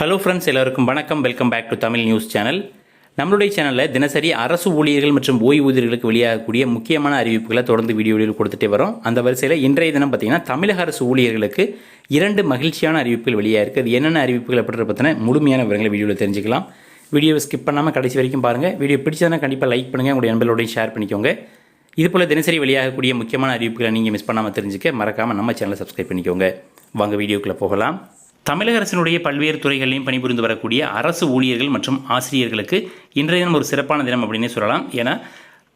Hello friends எல்லாருக்கும் வணக்கம். Welcome back to Tamil news channel நம்மளுடைய சேனலில் தினசரி அரசு ஊழியர்கள் மற்றும் ஓய்வூதியர்களுக்கு வெளியாகக்கூடிய முக்கியமான அறிவிப்புகளை தொடர்ந்து வீடியோவில் கொடுத்துட்டே வரோம். அந்த வரிசையில் இன்றைய தினம் பார்த்தீங்கன்னா தமிழக அரசு ஊழியர்களுக்கு இரண்டு மகிழ்ச்சியான அறிவிப்புகள் வெளியாக இருக்குது அது என்னென்ன அறிவிப்புகள் அப்படின்ற பற்றின முழுமையான விவரங்களை வீடியோவில் தெரிஞ்சுக்கலாம். வீடியோவை ஸ்கிப் பண்ணாமல் கடைசி வரைக்கும் பாருங்கள் வீடியோ பிடிச்சதுனா கண்டிப்பாக லைக் பண்ணுங்கள் உங்களுடைய நண்பர்களோடையும் ஷேர் பண்ணிக்கோங்க. இதுபோல் தினசரி வெளியாகக்கூடிய முக்கியமான அறிவிப்புகளை நீங்கள் மிஸ் பண்ணாமல் தெரிஞ்சுக்க மறக்காமல் நம்ம சேனலை சப்ஸ்கிரைப் பண்ணிக்கோங்க. வாங்க வீடியோக்குள்ளே போகலாம். தமிழக அரசினுடைய பல்வேறு துறைகளிலும் பணிபுரிந்து வரக்கூடிய அரசு ஊழியர்கள் மற்றும் ஆசிரியர்களுக்கு இன்றைய தினம் ஒரு சிறப்பான தினம் அப்படின்னே சொல்லலாம். ஏன்னா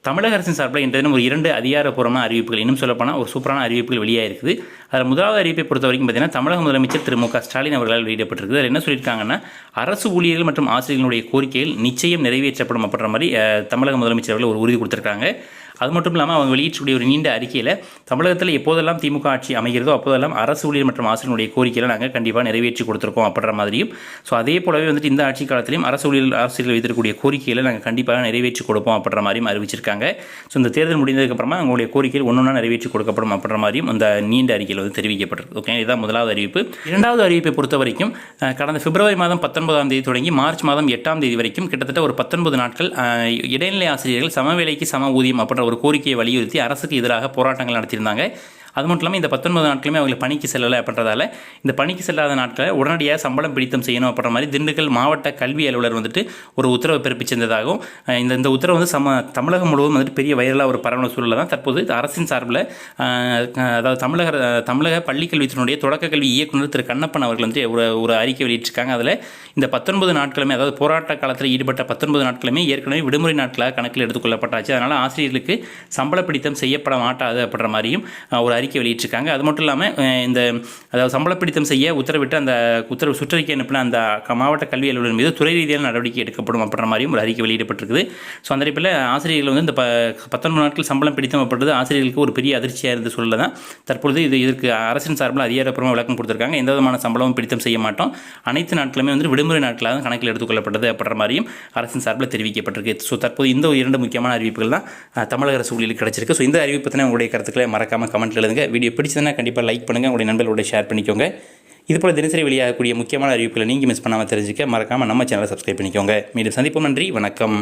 தமிழக அரசின் சார்பில் இன்றைய தினம் ஒரு இரண்டு அதிகாரப்பூர்வமான அறிவிப்புகள் இன்னும் சொல்லப்போனால் ஒரு சூப்பரான அறிவிப்புகள் வெளியாக இருக்குது அதில் முதலாவது அறிவிப்பை பொறுத்த வரைக்கும் பார்த்தீங்கன்னா தமிழக முதலமைச்சர் திரு மு க ஸ்டாலின் அவர்களால் வெளியிடப்பட்டிருக்குது. அதில் என்ன சொல்லியிருக்காங்கன்னா அரசு ஊழியர்கள் மற்றும் ஆசிரியர்களுடைய கோரிக்கைகள் நிச்சயம் நிறைவேற்றப்படும் அப்படின்ற மாதிரி தமிழக முதலமைச்சர் அவர்கள் ஒரு உறுதி கொடுத்துருக்காங்க. அது மட்டும் இல்லாமல் அவங்க வெளியிட்டக்கூடிய ஒரு நீண்ட அறிக்கையில் தமிழகத்தில் எப்போதெல்லாம் திமுக ஆட்சி அமைகிறதோ அப்போதெல்லாம் அரசு ஊழியர் மற்றும் ஆசிரியனுடைய கோரிக்கையில் நாங்கள் கண்டிப்பாக நிறைவேற்றி கொடுத்துருக்கோம் அப்படின்ற மாதிரியும் ஸோ அதே போலவே வந்துட்டு இந்த ஆட்சி காலத்திலையும் அரசு ஊழியர் ஆசிரியர்கள் வைத்திருக்கக்கூடிய கோரிக்கைகளை நாங்கள் கண்டிப்பாக நிறைவேற்றி கொடுப்போம் அப்படின்ற மாதிரியும் அறிவிச்சிருக்காங்க. ஸோ இந்த தேர்தல் முடிந்ததுக்கப்புறமா அவங்களுடைய கோரிக்கைகள் ஒன்றொன்றா நிறைவேற்றி கொடுக்கப்படும் அப்படின்ற மாதிரியும் அந்த நீண்ட அறிக்கையில் வந்து தெரிவிக்கப்பட்டிருக்கு. ஓகே இதுதான் முதலாவது அறிவிப்பு. இரண்டாவது அறிவிப்பை பொறுத்த வரைக்கும் கடந்த பிப்ரவரி மாதம் பத்தொன்பதாம் தேதி தொடங்கி மார்ச் மாதம் எட்டாம் தேதி வரைக்கும் கிட்டத்தட்ட ஒரு பத்தொன்பது நாட்கள் இடைநிலை ஆசிரியர்கள் சம வேலைக்கு சம ஊதியம் அப்படின்ற ஒரு கோரிக்கையை வலியுறுத்தி அரசுக்கு எதிராக போராட்டங்கள் நடத்தியிருந்தாங்க. அது மட்டும் இல்லாமல் இந்த பத்தொன்பது நாட்களுமே அவங்க பணிக்கு செல்லலை அப்படின்றதால இந்த பணிக்கு செல்லாத நாட்களை உடனடியாக சம்பளம் பிடித்தம் செய்யணும் அப்படின்ற மாதிரி திண்டுக்கல் மாவட்ட கல்வி அலுவலர் வந்துட்டு ஒரு உத்தரவு பிறப்பிச்சிருந்ததாகவும் இந்த இந்த உத்தரவு வந்து சம தமிழகம் முழுவதும் வந்துட்டு பெரிய வைரலாக ஒரு பரவல சூழலில் தான் தற்போது அரசின் சார்பில் அதாவது தமிழக தமிழக பள்ளிக்கல்வித்துறையுடைய தொடக்க கல்வி இயக்குனர் திரு கண்ணப்பன் அவர்கள் வந்து ஒரு ஒரு அறிக்கை வெளியிட்டிருக்காங்க. அதில் இந்த பத்தொன்பது நாட்களுமே அதாவது போராட்ட காலத்தில் ஈடுபட்ட பத்தொன்பது நாட்களுமே ஏற்கனவே விடுமுறை நாட்களாக கணக்கில் எடுத்துக்கொள்ளப்பட்டாச்சு. அதனால் ஆசிரியர்களுக்கு சம்பள பிடித்தம் செய்யப்பட மாட்டாது அப்படின்ற மாதிரியும் ஒரு அறிக்கை வெளியிட்டிருக்காங்க. அது மட்டும் இல்லாமல் இந்த அதாவது சம்பள பிடித்தம் செய்ய உத்தரவிட்டு அந்த உத்தரவு சுற்றறிக்கை அனுப்பின அந்த மாவட்ட கல்வி அலுவலர் மீது துறை ரீதியான நடவடிக்கை எடுக்கப்படும் அப்படின்ற மாதிரியும் ஒரு அறிக்கை வெளியிடப்பட்டிருக்குது. ஸோ அந்த அடிப்பில் ஆசிரியர்கள் வந்து இந்த ப பத்தொன்பது நாட்கள் சம்பளம் பிடித்தம் அப்படின்றது ஆசிரியர்களுக்கு ஒரு பெரிய அதிர்ச்சியாக இருந்து சொல்ல தான். தற்பொழுது இது இதற்கு அரசின் சார்பில் அதிகாரப்பூர்வமாக விளக்கம் கொடுத்துருக்காங்க. எந்த விதமான சம்பளமும் பிடித்தம் செய்ய மாட்டோம். அனைத்து நாட்களுமே வந்து விடுமுறை நாட்களாக தான் கணக்கில் எடுத்துக்கொள்ளப்பட்டது அப்படின்ற மாதிரியும் அரசின் சார்பில் தெரிவிக்கப்பட்டிருக்கு. ஸோ தற்போது இந்த ஒரு இரண்டு முக்கியமான அறிவிப்புகள் தான் தமிழக அரசு ஊழியர்களுக்கு கிடைச்சிருக்கு. ஸோ இந்த அறிவிப்பு பற்றின உங்களுடைய கருத்துக்களை மறக்காமல் கமெண்ட்ல எழுதுங்க வீடியோ பிடிச்சதுன்னா கண்டிப்பாக லைக் பண்ணுங்கள் உங்களுடைய நண்பர்களோட ஷேர் பண்ணிக்கோங்க. இது போல தினசரி வெளியாகக்கூடிய முக்கியமான அறிவிப்புகளை நீங்கள் மிஸ் பண்ணாமல் தெரிஞ்சுக்க மறக்காமல் நம்ம சேனலை சப்ஸ்கிரைப் பண்ணிக்கோங்க. மீண்டும் சந்திப்போம். நன்றி. வணக்கம்.